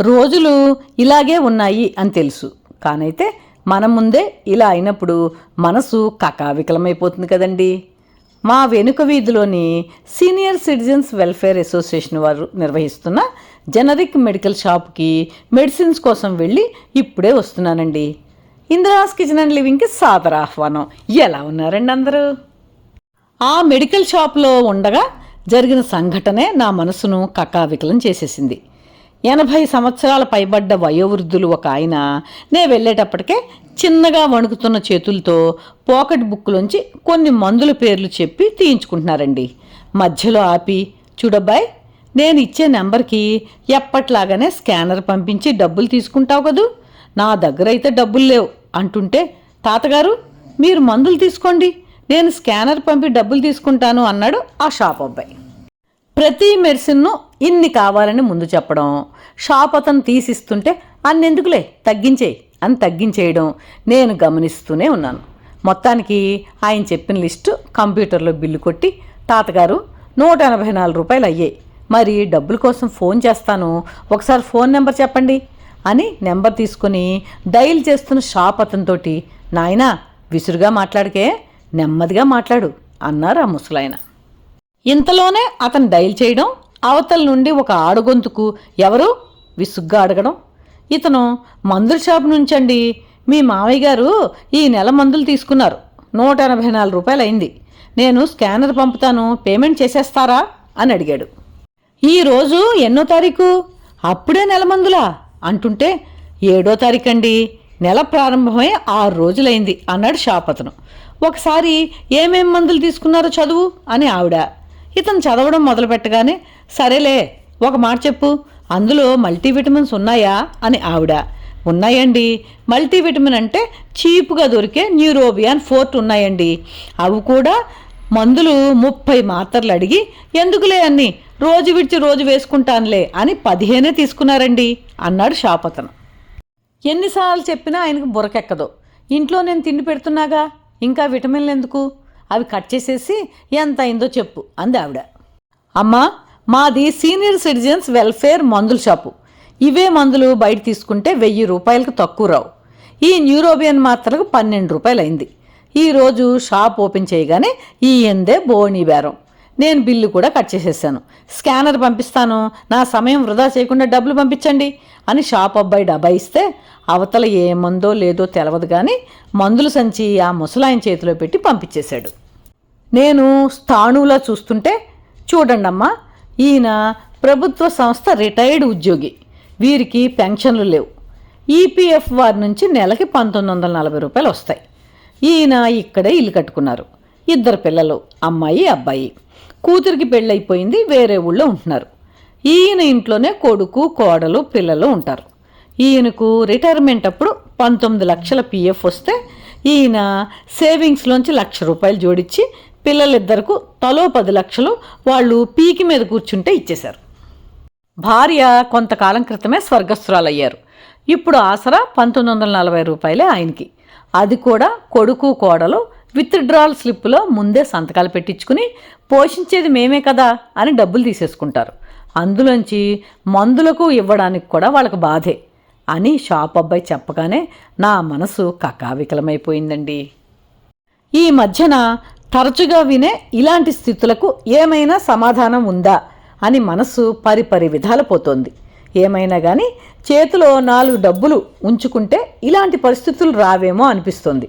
రోజులు ఇలాగే ఉన్నాయి అని తెలుసు. కానైతే మన ముందే ఇలా అయినప్పుడు మనసు కకావికలమైపోతుంది కదండి. మా వెనుక వీధిలోని సీనియర్ సిటిజన్స్ వెల్ఫేర్ అసోసియేషన్ వారు నిర్వహిస్తున్న జనరిక్ మెడికల్ షాప్కి మెడిసిన్స్ కోసం వెళ్ళి ఇప్పుడే వస్తున్నానండి. ఇందిరాస్ కిచెన్ అండ్ లివింగ్కి సాదర ఆహ్వానం. ఎలా ఉన్నారండి అందరూ? ఆ మెడికల్ షాప్లో ఉండగా జరిగిన సంఘటనే నా మనసును కకావికలం చేసేసింది. ఎనభై సంవత్సరాల పైబడ్డ వయోవృద్ధులు ఒక ఆయన. నే వెళ్ళేటప్పటికే చిన్నగా వణుకుతున్న చేతులతో పాకెట్ బుక్లోంచి కొన్ని మందుల పేర్లు చెప్పి తీయించుకుంటున్నారండి. మధ్యలో ఆపి చూడబ్బాయ్ నేను ఇచ్చే నెంబర్కి ఎప్పట్లాగానే స్కానర్ పంపించి డబ్బులు తీసుకుంటావు కదూ? నా దగ్గర అయితే డబ్బులు లేవు. అంటుంటే తాతగారు మీరు మందులు తీసుకోండి. నేను స్కానర్ పంపి డబ్బులు తీసుకుంటాను అన్నాడు ఆ షాప్ అబ్బాయి ప్రతి మెడిసిన్ను ఇన్ని కావాలని ముందు చెప్పడం. షాప్ అతను తీసిస్తుంటే అన్నెందుకులే? తగ్గించేయి అని తగ్గించేయడం నేను గమనిస్తూనే ఉన్నాను. మొత్తానికి ఆయన చెప్పిన లిస్టు కంప్యూటర్లో బిల్లు కొట్టి తాతగారు నూట ఎనభై నాలుగు రూపాయలు అయ్యాయి మరి డబ్బుల కోసం ఫోన్ చేస్తాను. ఒకసారి ఫోన్ నెంబర్ చెప్పండి అని నెంబర్ తీసుకుని డైల్ చేస్తున్న షాప్ అతనితోటి నాయనా విసురుగా మాట్లాడికే నెమ్మదిగా మాట్లాడు అన్నారు ఆ ముసలాయన. ఇంతలోనే అతను డైల్ చేయడం అవతల నుండి ఒక ఆడగొంతుకు ఎవరు? విసుగ్గా అడగడం. ఇతను మందుల షాప్ నుంచండి. మీ మామయ్య గారు ఈ నెల మందులు తీసుకున్నారు. నూట ఎనభై నాలుగు రూపాయలు అయింది నేను స్కానర్ పంపుతాను. పేమెంట్ చేసేస్తారా? అని అడిగాడు. ఈరోజు ఎన్నో తారీఖు? అప్పుడే నెల మందులా? అంటుంటే ఏడో తారీఖు అండి నెల ప్రారంభమై ఆరు రోజులైంది అన్నాడు షాప్ అతను ఒకసారి ఏమేం మందులు తీసుకున్నారో చదువు అని ఆవిడ ఇతను చదవడం మొదలు పెట్టగానే సరేలే ఒక మాట చెప్పు. అందులో మల్టీవిటమిన్స్ ఉన్నాయా? అని ఆవిడ. ఉన్నాయండి. మల్టీవిటమిన్ అంటే చీపుగా దొరికే న్యూరోబియాన్ ఫోర్ట్ ఉన్నాయండి. అవి కూడా మందులు ముప్పై మాత్రలు అడిగి ఎందుకులే అన్ని? రోజు విడిచి రోజు వేసుకుంటానులే అని పదిహేనే తీసుకున్నారండి అన్నాడు షాపతను ఎన్నిసార్లు చెప్పినా ఆయనకు బురకెక్కదు ఇంట్లో నేను తిండి పెడుతున్నాగా? ఇంకా విటమిన్లు ఎందుకు? అవి కట్ చేసేసి ఎంత అయిందో చెప్పు అంది ఆవిడ. అమ్మా మాది సీనియర్ సిటిజన్స్ వెల్ఫేర్ మందుల షాపు. ఇవే మందులు బయట తీసుకుంటే వెయ్యి రూపాయలకు తక్కువ రావు. ఈ న్యూరోబియన్ మాత్రలకు పన్నెండు రూపాయలు అయింది ఈరోజు షాప్ ఓపెన్ చేయగానే ఈ ఎందే బోణి బేరం. నేను బిల్లు కూడా కట్ చేసేసాను. స్కానర్ పంపిస్తాను. నా సమయం వృధా చేయకుండా డబ్బులు పంపించండి అని షాప్ అబ్బాయి డబ్బా ఇస్తే అవతల ఏ మందో లేదో తెలవదు కానీ మందులు సంచి ఆ ముసలాయన చేతిలో పెట్టి పంపించేశాడు. నేను స్థాణువులా చూస్తుంటే చూడండమ్మా ఈయన ప్రభుత్వ సంస్థ రిటైర్డ్ ఉద్యోగి. వీరికి పెన్షన్లు లేవు. ఈపీఎఫ్ వారి నుంచి నెలకి పంతొమ్మిది వందల నలభై రూపాయలు వస్తాయి. ఈయన ఇక్కడే ఇల్లు కట్టుకున్నారు. ఇద్దరు పిల్లలు అమ్మాయి అబ్బాయి. కూతురికి పెళ్ళైపోయింది వేరే ఊళ్ళో ఉంటున్నారు. ఈయన ఇంట్లోనే కొడుకు కోడలు పిల్లలు ఉంటారు. ఈయనకు రిటైర్మెంట్ అప్పుడు పంతొమ్మిది లక్షల పిఎఫ్ వస్తే ఈయన సేవింగ్స్లోంచి లక్ష రూపాయలు జోడించి పిల్లలిద్దరకు తలో పది లక్షలు వాళ్ళు పీకి మీద కూర్చుంటే ఇచ్చేశారు. భార్య కొంతకాలం క్రితమే స్వర్గస్థురాలయ్యారు. ఇప్పుడు ఆసరా పంతొమ్మిది వందల నలభై రూపాయలే ఆయనకి. అది కూడా కొడుకు కోడలు విత్డ్రాల్ స్లిప్లో ముందే సంతకాలు పెట్టించుకుని పోషించేది మేమే కదా అని డబ్బులు తీసేసుకుంటారు. అందులోంచి మందులకు ఇవ్వడానికి కూడా వాళ్ళకి బాధే అని షాప్ అబ్బాయి చెప్పగానే నా మనసు కకావికలమైపోయిందండి. ఈ మధ్యన తరచుగా వినే ఇలాంటి స్థితులకు ఏమైనా సమాధానం ఉందా అని మనసు పరిపరి విధాల పోతోంది. ఏమైనా కానీ చేతిలో నాలుగు డబ్బులు ఉంచుకుంటే ఇలాంటి పరిస్థితులు రావేమో అనిపిస్తుంది.